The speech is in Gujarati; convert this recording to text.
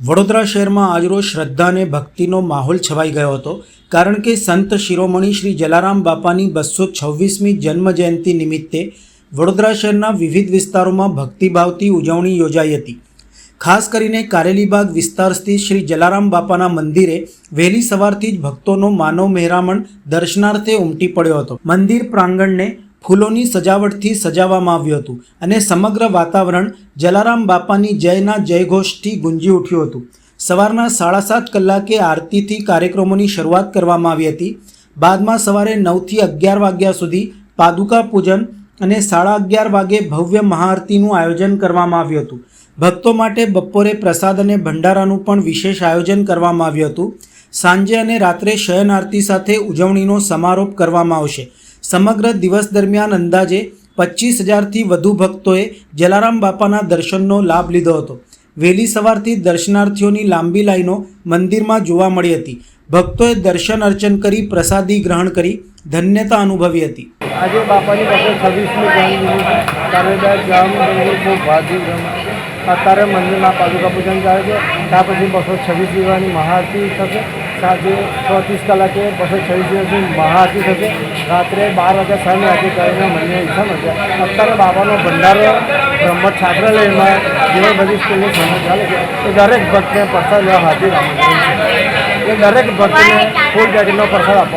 વડોદરા શહેરમાં આજરોજ શ્રદ્ધા અને ભક્તિનો માહોલ છવાઈ ગયો હતો, કારણ કે સંત શિરોમણી શ્રી જલારામ બાપાની બસો છવ્વીસમી જન્મ જયંતિ નિમિત્તે વડોદરા શહેરના વિવિધ વિસ્તારોમાં ભક્તિભાવથી ઉજવણી યોજાઈ હતી. ખાસ કરીને કારેલીબાગ વિસ્તાર સ્થિત શ્રી જલારામ બાપાના મંદિરે વહેલી સવારથી જ ભક્તોનો માનવ મહેરામણ દર્શનાર્થે ઉમટી પડ્યો હતો. મંદિર પ્રાંગણને ફૂલોની સજાવટથી સજાવવામાં આવ્યું હતું અને સમગ્ર વાતાવરણ જલારામ બાપાની જયના જયઘોષથી ગુંજી ઉઠ્યું હતું. સવારના સાડા સાત કલાકે આરતીથી કાર્યક્રમોની શરૂઆત કરવામાં આવી હતી. બાદમાં સવારે નવથી અગિયાર વાગ્યા સુધી પાદુકા પૂજન અને સાડા અગિયાર વાગે ભવ્ય મહાઆરતીનું આયોજન કરવામાં આવ્યું હતું. ભક્તો માટે બપોરે પ્રસાદ અને ભંડારાનું પણ વિશેષ આયોજન કરવામાં આવ્યું હતું. સાંજે અને રાત્રે શયન આરતી સાથે ઉજવણીનો સમારોપ કરવામાં આવશે. સમગ્ર દિવસ દરમિયાન અંદાજે પચીસ હજારથી વધુ ભક્તોએ જલારામ બાપાના દર્શનનો લાભ લીધો હતો. વહેલી સવારથી દર્શનાર્થીઓની લાંબી લાઈનો મંદિરમાં જોવા મળી હતી. ભક્તોએ દર્શન અર્ચન કરી, પ્રસાદી ગ્રહણ કરી, ધન્યતા અનુભવી હતી. આજે બાપાની પાસે છવ્વીસમી અત્યારે મંદિરમાં પાદુકા પૂજન ચાલે છે. ત્યાર પછી બસો છવ્વીસ દિવસની મહાઆરતી થશે. સાંજે છ ત્રીસ કલાકે બસો છવ્વીસ દિવસની મહાઆરતી થશે. રાત્રે બાર વાગ્યા સાંજે આરતી કરીને મને ઈચ્છા મળશે. અત્યારે બાબાનો ભંડારો બ્રહ્મ છાત્રાલયમાં જે બધી સ્કૂલની સમજ ચાલે છે. એ દરેક ભક્તને પ્રસાદ લેવા હાજર આમંત્રણ છે. એ દરેક ભક્તને ફૂલ પેકેટનો પ્રસાદ આપવામાં